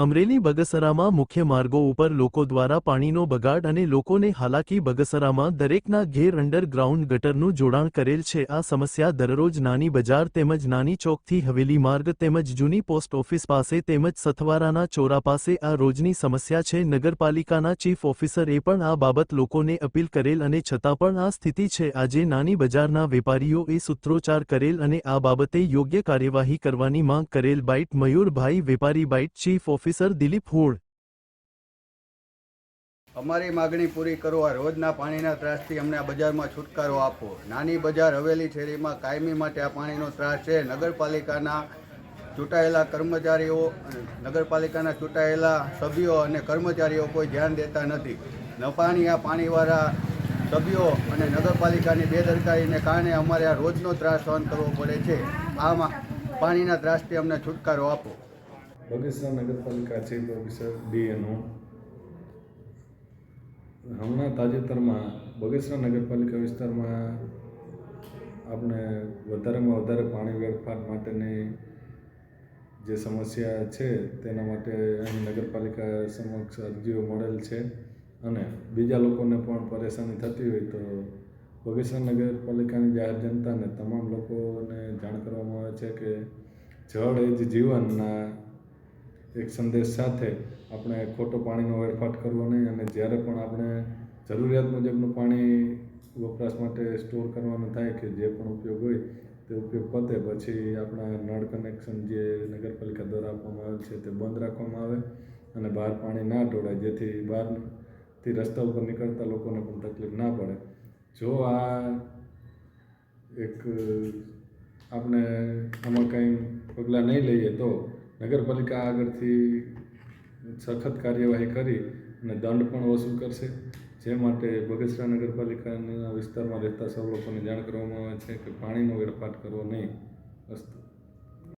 અમરેલી બગસરામાં મુખ્ય માર્ગો ઉપર લોકો દ્વારા પાણીનો બગાડ અને લોકોને હાલાકી બગસરામાં દરેકના ઘેર અંડરગ્રાઉન્ડ ગટરનું જોડાણ કરેલ છે. આ સમસ્યા દરરોજ નાની બજાર તેમજ નાની ચોકથી હવેલી માર્ગ તેમજ જૂની પોસ્ટ ઓફિસ પાસે તેમજ સથવારાના ચોરા પાસે આ રોજની સમસ્યા છે. નગરપાલિકાના ચીફ ઓફિસરે પણ આ બાબત લોકોને અપીલ કરેલ અને છતાં પણ આ સ્થિતિ છે. આજે નાની બજારના વેપારીઓએ સૂત્રોચ્ચાર કરેલ અને આ બાબતે યોગ્ય કાર્યવાહી કરવાની માંગ કરેલ બાઇટ મયુરભાઈ વેપારી bite chief officer Dilip Hod અમારી માગણી પૂરી કરો, આ રોજના પાણીના ત્રાસથી અમને આ બજારમાં છુટકારો આપો. નાની બજાર હવેલી શેરીમાં કાયમી માટે આ પાણીનો ત્રાસ છે. નગરપાલિકાના ચૂંટાયેલા કર્મચારીઓ, નગરપાલિકાના ચૂંટાયેલા સભ્યો અને કર્મચારીઓ કોઈ ધ્યાન દેતા નથી. ન આ પાણીવાળા સભ્યો અને નગરપાલિકાની બેદરકારીને કારણે અમારે આ રોજનો ત્રાસ સહન કરવો પડે છે. આમાં પાણીના ત્રાસથી અમને છુટકારો આપો. બગસરા નગરપાલિકા છે ઓફિસર ડીએનઓ હમણાં તાજેતરમાં બગસરા નગરપાલિકા વિસ્તારમાં આપણે વધારેમાં વધારે પાણી વેડફાટ માટેની જે સમસ્યા છે, તેના માટે અહીં નગરપાલિકા સમક્ષ અરજીઓ મળેલ છે. અને બીજા લોકોને પણ પરેશાની થતી હોય તો બગસરા નગરપાલિકાની જાહેર જનતાને તમામ લોકોને જાણ કરવામાં આવે છે કે જળ એ જ જીવનના એક સંદેશ સાથે આપણે ખોટો પાણીનો વેડફાટ કરવો નહીં અને જ્યારે પણ આપણે જરૂરિયાત મુજબનું પાણી વપરાશ માટે સ્ટોર કરવાનું થાય કે જે પણ ઉપયોગ હોય તે ઉપયોગ પતે, પછી આપણા નળ કનેક્શન જે નગરપાલિકા દ્વારા આપવામાં આવે છે તે બંધ રાખવામાં આવે અને બહાર પાણી ના ઢોળાય, જેથી બહારથી રસ્તા ઉપર નીકળતા લોકોને પણ તકલીફ ના પડે. જો આ એક આપણે આમાં કંઈ પગલાં નહીં લઈએ તો નગરપાલિકા આગળથી સખત કાર્યવાહી કરી અને દંડ પણ વસૂલ કરશે. જે માટે બગસરા નગરપાલિકાના વિસ્તારમાં રહેતા સૌ લોકોને જાણ કરવામાં આવે છે કે પાણીનો વેડફાટ કરવો નહીં. અસ્તુ